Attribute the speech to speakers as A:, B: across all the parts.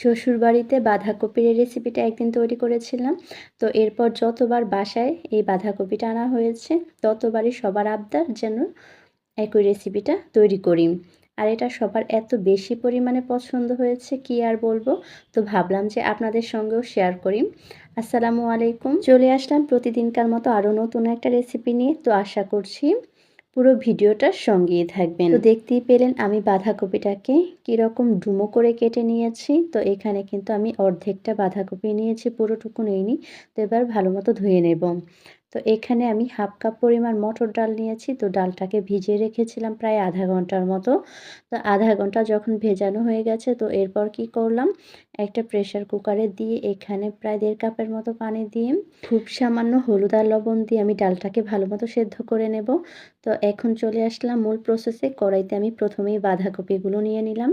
A: শ্বশুরবাড়িতে বাঁধাকপির এই রেসিপিটা একদিন তৈরি করেছিলাম। তো এরপর যতবার বাসায় এই বাঁধাকপিটা আনা হয়েছে, ততবারই সবার আবদার যেন একই রেসিপিটা তৈরি করি। আর এটা সবার এত বেশি পরিমাণে পছন্দ হয়েছে, কি আর বলব? তো ভাবলাম যে আপনাদের সঙ্গেও শেয়ার করি। আসসালামু আলাইকুম। চলে আসলাম প্রতিদিনকার মতো আরও নতুন একটা রেসিপি নিয়ে। তো আশা করছি পুরো ভিডিওটার সঙ্গেই থাকবেন। তো দেখতেই পেলেন আমি বাঁধাকপিটাকে কীরকম ডুমো করে কেটে নিয়েছি। তো এখানে কিন্তু আমি অর্ধেকটা বাঁধাকপি নিয়েছি, পুরোটুকু নিইনি। তো এবার ভালো মতো ধুয়ে নেব। তো এখানে আমি হাফ কাপ পরিমাণ মটর ডাল নিয়েছি। তো ডালটাকে ভিজিয়ে রেখেছিলাম প্রায় আধা ঘণ্টার মতো। তো আধা ঘণ্টা যখন ভেজানো হয়ে গেছে, তো এরপর কি করলাম? একটা প্রেশার কুকারে দিয়ে এখানে প্রায় দেড় কাপের মতো পানি দিয়ে খুব সামান্য হলুদ আর লবণ দিয়ে আমি ডালটাকে ভালো মতো সেদ্ধ করে নেব। তো এখন চলে আসলাম মূল প্রসেসে কড়াইতে আমি প্রথমেই বাঁধাকপিগুলো নিয়ে নিলাম।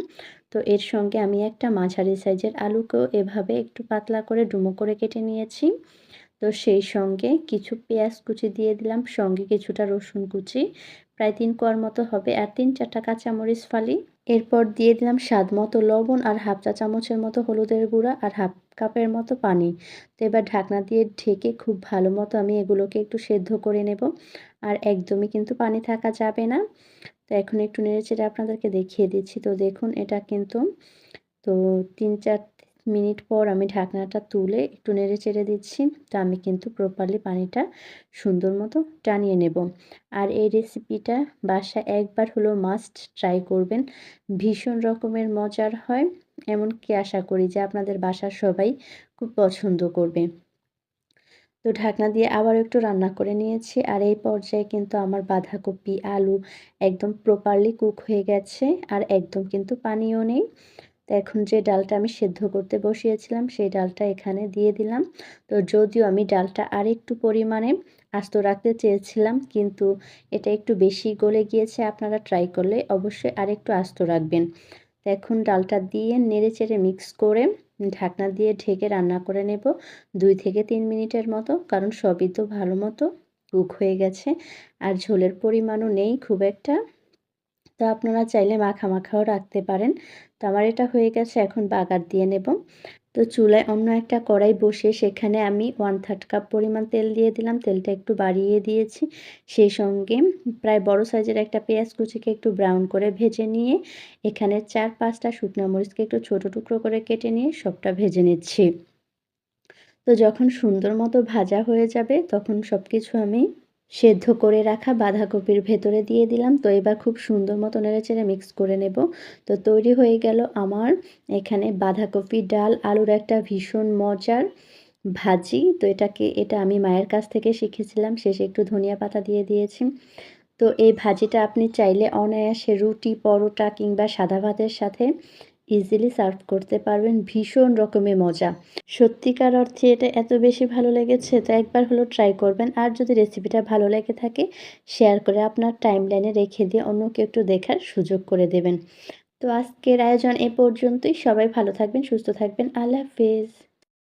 A: তো এর সঙ্গে আমি একটা মাঝারি সাইজের আলুকেও এভাবে একটু পাতলা করে ডুমো করে কেটে নিয়েছি। তো সেই সঙ্গে কিছু পেঁয়াজ কুচি দিয়ে দিলাম, সঙ্গে কিছুটা রসুন কুচি। প্রায় তিন কোয়ার মতো হবে আর তিন চারটা কাঁচামরিচ ফালি। এরপর দিয়ে দিলাম স্বাদ মতো লবণ আর হাফ চা চামচের মতো হলুদের গুঁড়া আর হাফ কাপের মতো পানি। তো এবার ঢাকনা দিয়ে ঢেকে খুব ভালো মতো আমি এগুলোকে একটু সেদ্ধ করে নেব। আর একদমই কিন্তু পানি থাকা যাবে না। তো এখন একটু নেড়ে চেড়ে আপনাদেরকে দেখিয়ে দিচ্ছি। তো দেখুন, এটা কিন্তু তো তিন চার মিনিট পর আমি ঢাকনাটা তুলে একটু নেড়ে চেড়ে দিচ্ছি, তো আমি কিন্তু প্রপারলি পানিটা সুন্দর মতো টানিয়ে নেব। আর এই রেসিপিটা বাসা একবার হলো মাস্ট ট্রাই করবেন। ভীষণ রকমের মজার হয়, এমনকি আশা করি যে আপনাদের বাসার সবাই খুব পছন্দ করবে। তো ঢাকনা দিয়ে আবার একটু রান্না করে নিয়েছি, আর এই পর্যায়ে কিন্তু আমার বাঁধাকপি, আলু একদম প্রপারলি কুক হয়ে গেছে, আর একদম কিন্তু পানিও নেই। তো এখন যে ডালটা আমি সেদ্ধ করতে বসিয়েছিলাম, সেই ডালটা এখানে দিয়ে দিলাম। তো যদিও আমি ডালটা আর একটু পরিমাণে আস্ত রাখতে চেয়েছিলাম, কিন্তু এটা একটু বেশি গলে গিয়েছে, আপনারা ট্রাই করলে অবশ্যই আর একটু আস্ত রাখবেন। তো এখন ডালটা দিয়ে নেড়ে চেড়ে মিক্স করে ঢাকনা দিয়ে ঢেকে রান্না করে নেব দুই থেকে তিন মিনিটের মতো, কারণ সবই তো ভালো মতো কুক হয়ে গেছে। আর ঝোলের পরিমাণও নেই খুব একটা। তো আপনারা চাইলে মাখা মাখাও রাখতে পারেন। তো আমার এটা হয়ে গেছে, এখন বাগার দিয়ে নেব। তো চুলায় অন্য একটা কড়াই বসে সেখানে আমি ওয়ান থার্ড কাপ পরিমাণ তেল দিয়ে দিলাম। তেলটা একটু বাড়িয়ে দিয়েছি। সেই সঙ্গে প্রায় বড় সাইজের একটা পেঁয়াজ কুচিকে একটু ব্রাউন করে ভেজে নিয়ে এখানে চার পাঁচটা শুকনো মরিচকে একটু ছোট টুকরো করে কেটে নিয়ে সবটা ভেজে নিচ্ছি। তো যখন সুন্দর মতো ভাজা হয়ে যাবে, তখন সব কিছু আমি সেদ্ধ করে রাখা বাঁধাকপির ভেতরে দিয়ে দিলাম। তো এবার খুব সুন্দর মতো নেড়েচেড়ে মিক্স করে নেব। তো তৈরি হয়ে গেল আমার এখানে বাঁধাকপি ডাল, আলুর একটা ভীষণ মজার ভাজি। তো এটাকে, এটা আমি মায়ের কাছ থেকে শিখেছিলাম, শেষে একটু ধনিয়া পাতা দিয়ে দিয়েছি। তো এই ভাজিটা আপনি চাইলে অনায়াসে রুটি, পরোটা কিংবা সাদা ভাতের সাথে ইজিলি সার্ভ করতে পারবেন, ভীষণ রকমের মজা। সত্যিকার অর্থে এটা এত বেশি ভালো লেগেছে, তো একবার হলো ট্রাই করবেন। আর যদি রেসিপিটা ভালো লেগে থাকে শেয়ার করে আপনার টাইম লাইনে রেখে দিয়ে অন্যকে একটু দেখার সুযোগ করে দেবেন। তো আজকের আয়োজন এ পর্যন্তই। সবাই ভালো থাকবেন, সুস্থ থাকবেন। আল্লাহ হাফিজ।